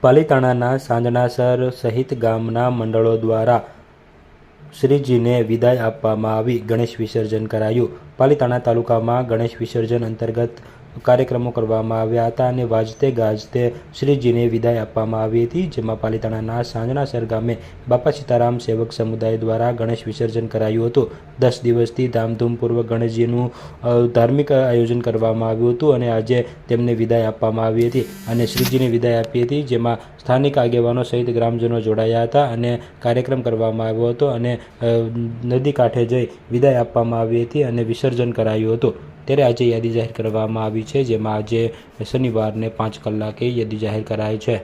પાલીતાણાના સાંજણાસર સહિત ગામના મંડળો દ્વારા શ્રીજીને વિદાય આપવામાં આવી. ગણેશ વિસર્જન કરાયું. પાલીતાણા તાલુકામાં ગણેશ વિસર્જન અંતર્ગત કાર્યક્રમો કરવામાં આવ્યા હતા અને વાજતે ગાજતે શ્રીજીને વિદાય આપવામાં આવી હતી, જેમાં પાલિતાણાના સાંજણાસર ગામે બાપા સીતારામ સેવક સમુદાય દ્વારા ગણેશ વિસર્જન કરાયું હતું. દસ દિવસથી ધામધૂમપૂર્વક ગણેશજીનું ધાર્મિક આયોજન કરવામાં આવ્યું હતું અને આજે તેમને વિદાય આપવામાં આવી હતી અને શ્રીજીને વિદાય આપી હતી, જેમાં સ્થાનિક આગેવાનો સહિત ગ્રામજનો જોડાયા હતા અને કાર્યક્રમ કરવામાં આવ્યો હતો અને નદી કાંઠે જઈ વિદાય આપવામાં આવી હતી અને વિસર્જન કરાયું હતું. ત્યારે આજે યાદી જાહેર કરવામાં આવી છે, જેમાં આજે શનિવારને પાંચ કલાકે યાદી જાહેર કરાઈ છે.